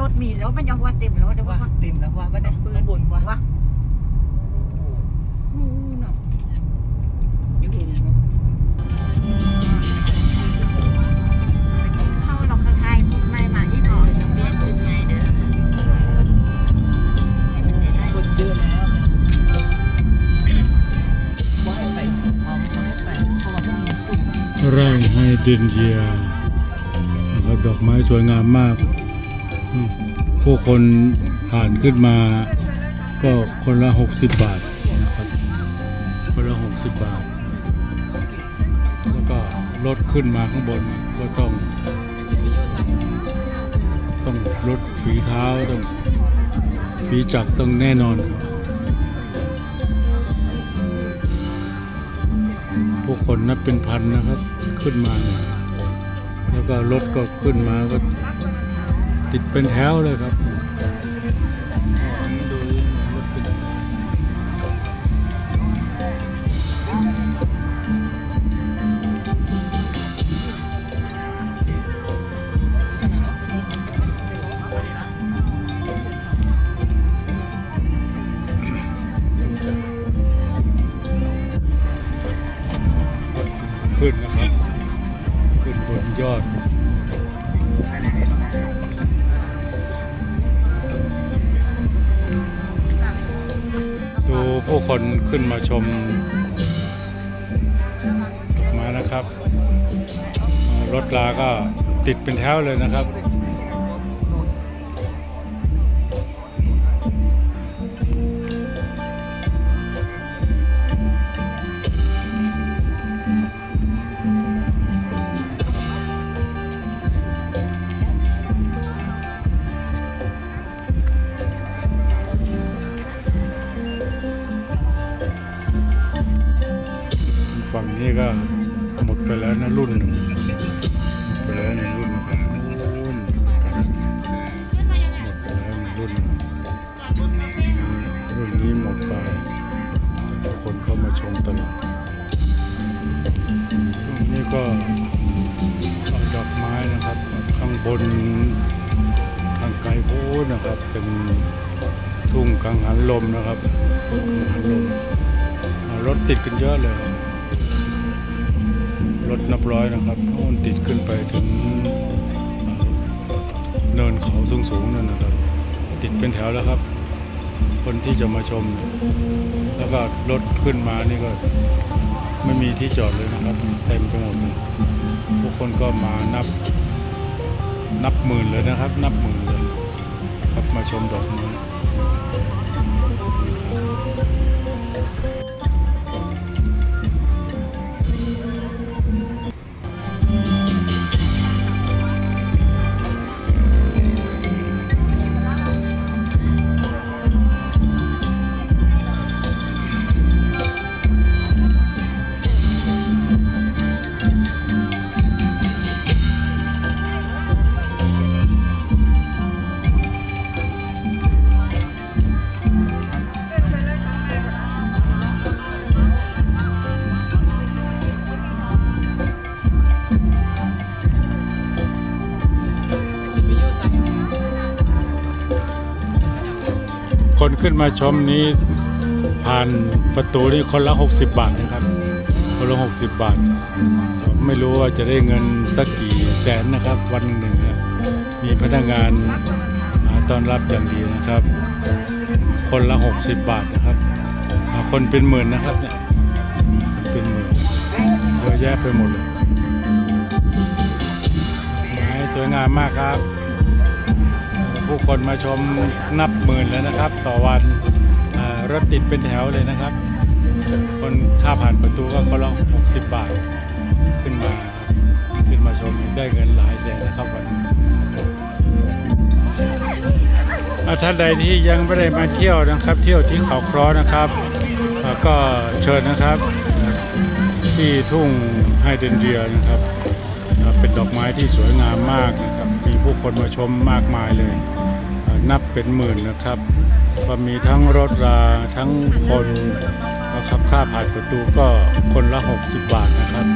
รถมีแล้วมันยังว่าเต็มแล้วเดี๋ยวว่าว่าเต็มแล้วว่าไม่ได้ปืข้านงบนว่าว่าอู้เนาะอยู่เข้าลองกระทายสุดใหม่มาที่หน่อยเปลี่ยนชุดใหม่เด้อคนเดินแล้วว่าให้ไปเอาไม่ให้ไปเพราะว่าต้องมีสุ่มไร่ไฮเดรนเยียนะครับดอกไม้สวยงามมากอืม ผู้คนผ่านขึ้นมาก็คนละ 60 บาทนะครับ คนละ 60 บาท แล้วก็รถขึ้นมาข้างบนก็ต้อง ต้องรถฝีเท้าต้องฝีจักต้องแน่นอน ผู้คนนับเป็นพันนะครับขึ้นมา แล้วก็รถก็ขึ้นมาก็ ติดเป็นแถวเลยครับขึ้นนะครับ ขึ้นบนยอด ผู้คนขึ้นมาชม มานะครับ รถลาก็ติดเป็นแถวเลยนะครับ ฝั่งนี้ก็หมดไปแล้วนะรุ่นหนึ่งหมดไปแล้วในรุ่นนะครับนู่นหมดไปแล้วในรุ่นหนึ่งรุ่นนี้หมดไปแต่ทุกคนเข้ามาชมตลอดตรงนี้ก็เอาดอกไม้นะครับ ข้างบนทางไกลโพ้นนะครับ เป็นทุ่งกังหันลมนะครับทุ่งกังหันลมรถติดกันเยอะเลยค รถนับร้อยนะครับโน่นติดขึ้นไปถึงเนินเขาสูงๆนั่นนะครับ ติดเป็นแถวแล้วครับ คนที่จะมาชม แล้วก็รถขึ้นมานี่ก็ไม่มีที่จอดเลยนะครับ เต็มไปหมดเลยทุกคนก็มานับนับหมื่นเลยนะครับ นับหมื่นเลยครับมาชมดอกไม้ ขึ้นมาชมนี้ผ่านประตูนี่คนละ 60 บาทนะครับ คนละ 60 บาท ไม่รู้ว่าจะได้เงินสักกี่แสนนะครับ วันหนึ่งนะมีพนักงานอ่าต้อนรับอย่างดีนะครับ คนละ 60 บาทนะครับ คนเป็นหมื่นนะครับเนี่ยเป็นหมื่นเยอะแยะไปหมดเลยไม้สวยงามมากครับ คนมาชมนับหมื่นแล้วนะครับ ต่อวันรถติดเป็นแถวเลยนะครับ คนค่าผ่านประตูก็คนละ60 บาท ขึ้นมาขึ้นมาชมได้เงินหลายแสนนะครับวันนี้อ่าท่านใดที่ยังไม่ได้มาเที่ยวนะครับ เที่ยวที่เขาคร้อนะครับ ก็เชิญนะครับ ที่ทุ่งไฮเดนเดียนะครับเป็นดอกไม้ที่สวยงามมากนะครับ มีผู้คนมาชมมากมายเลย นับเป็นหมื่นนะครับ ก็มีทั้งรถราทั้งคนนะครับค่าผ่านประตูก็คนละ 60 บาทนะครับ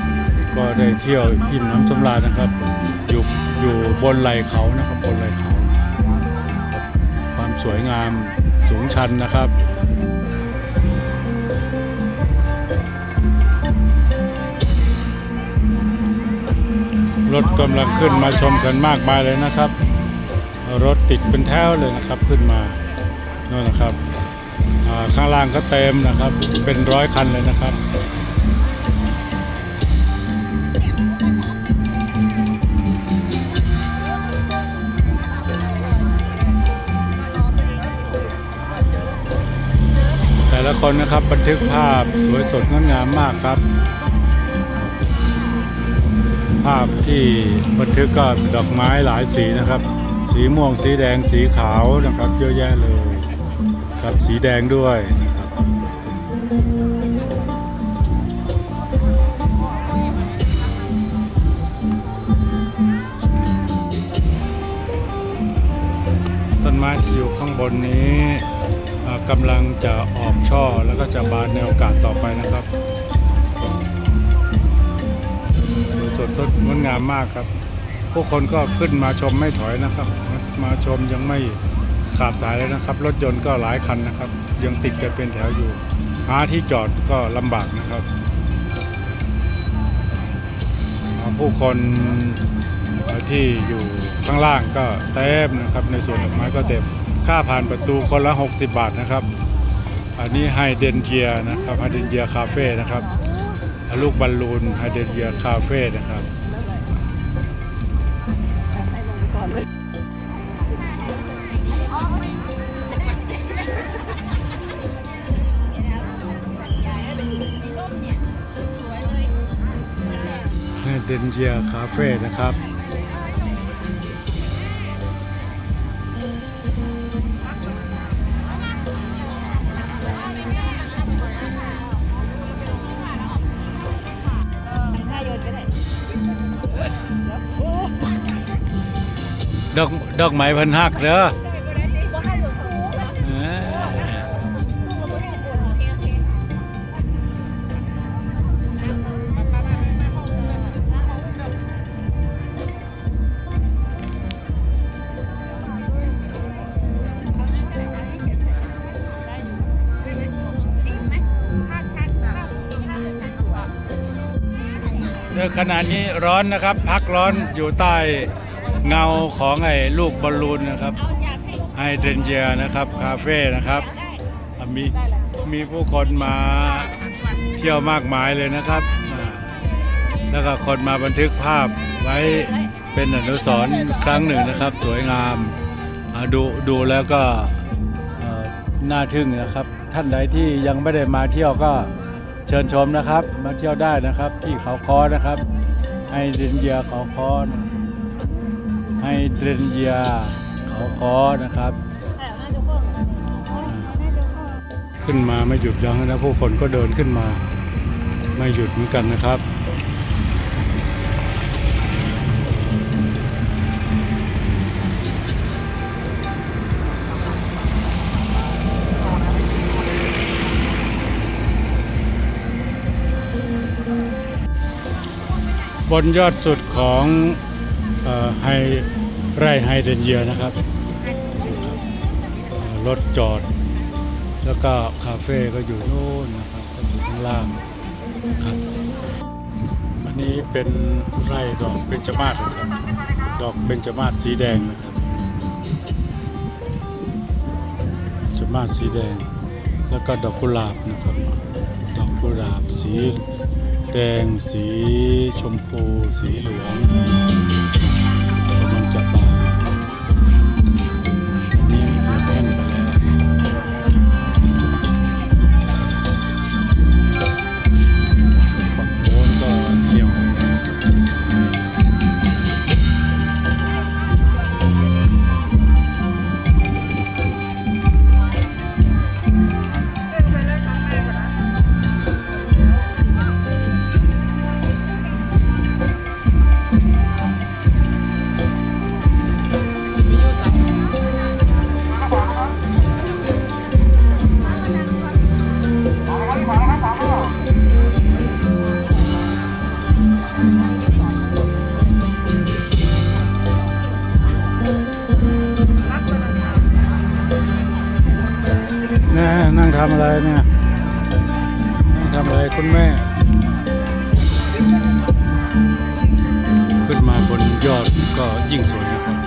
ก็ได้เที่ยวอิ่มน้ำสำราญนะครับ อยู่อยู่บนไหลเขานะครับบนไหลเขา ความสวยงามสูงชันนะครับรถกำลังขึ้นมาชมกันมากมายเลยนะครับ รถติดเป็นแถวเลยนะครับขึ้นมาโน่นนะครับข้างล่างก็เต็มนะครับ เป็นร้อยคันเลยนะครับแต่ละคนนะครับบันทึกภาพสวยสดงดงามมากครับ ภาพที่บันทึกก็ดอกไม้หลายสีนะครับ สีม่วงสีแดงสีขาวนะครับ เยอะแยะเลยครับสีแดงด้วยนะครับต้นไม้ที่อยู่ข้างบนนี้กำลังจะออกช่อแล้วก็จะบานในโอกาสต่อไปนะครับสวยสดสดงดงามมากครับ ผู้คนก็ขึ้นมาชมไม่ถอยนะครับ มาชมยังไม่ขาดสายเลยนะครับ รถยนต์ก็หลายคันนะครับ ยังติดกันเป็นแถวอยู่ หาที่จอดก็ลำบากนะครับ ผู้คนที่อยู่ข้างล่างก็เต็มนะครับ ในส่วนดอกไม้ก็เต็มค่าผ่านประตูคนละ 60 บาทนะครับ อันนี้ไฮเดนเกียนะครับไฮเดนเกียคาเฟ่นะครับลูกบอลลูนไฮเดรเยียคาเฟ่นะครับ เดนเยียคาเฟ่นะครับ ดอกดอกไม้พันหักเด้อเอ้ยเดี๋ยวขณะนี้ร้อนนะครับ พักร้อนอยู่ใต้ เงาของไอ้ลูกบอลลูนนะครับไฮเดรนเยียนะครับคาเฟ่นะครับมีมีผู้คนมาเที่ยวมากมายเลยนะครับ แล้วก็คนมาบันทึกภาพไว้เป็นอนุสรณ์ครั้งหนึ่งนะครับ สวยงามดูดูแล้วก็น่าทึ่งนะครับ ท่านใดที่ยังไม่ได้มาเที่ยวก็เชิญชมนะครับ มาเที่ยวได้นะครับที่เขาคอนะครับไฮเดรนเยียเขาคอนะ ไฮเดรนเยียเขาคอนะครับ ขึ้นมาไม่หยุดยั้งนะผู้คนก็เดินขึ้นมา ไม่หยุดเหมือนกันนะครับบนยอดสุดของเออไฮ ไร่ไฮเดรนเยียนะครับ รถจอด แล้วก็คาเฟ่ก็อยู่โน่นนะครับก็อยู่ข้างล่างครับอันนี้เป็นไร่ดอกเบญจมาศนะครับ ดอกเบญจมาศสีแดงนะครับจมาศสีแดง แล้วก็ดอกกุหลาบนะครับ ดอกกุหลาบสีแดง สีชมพู สีเหลืองำอะไรเนี่ยทำอะไรคุณแม่ ขึ้นมาบนยอดก็ยิ่งสวยนะครับ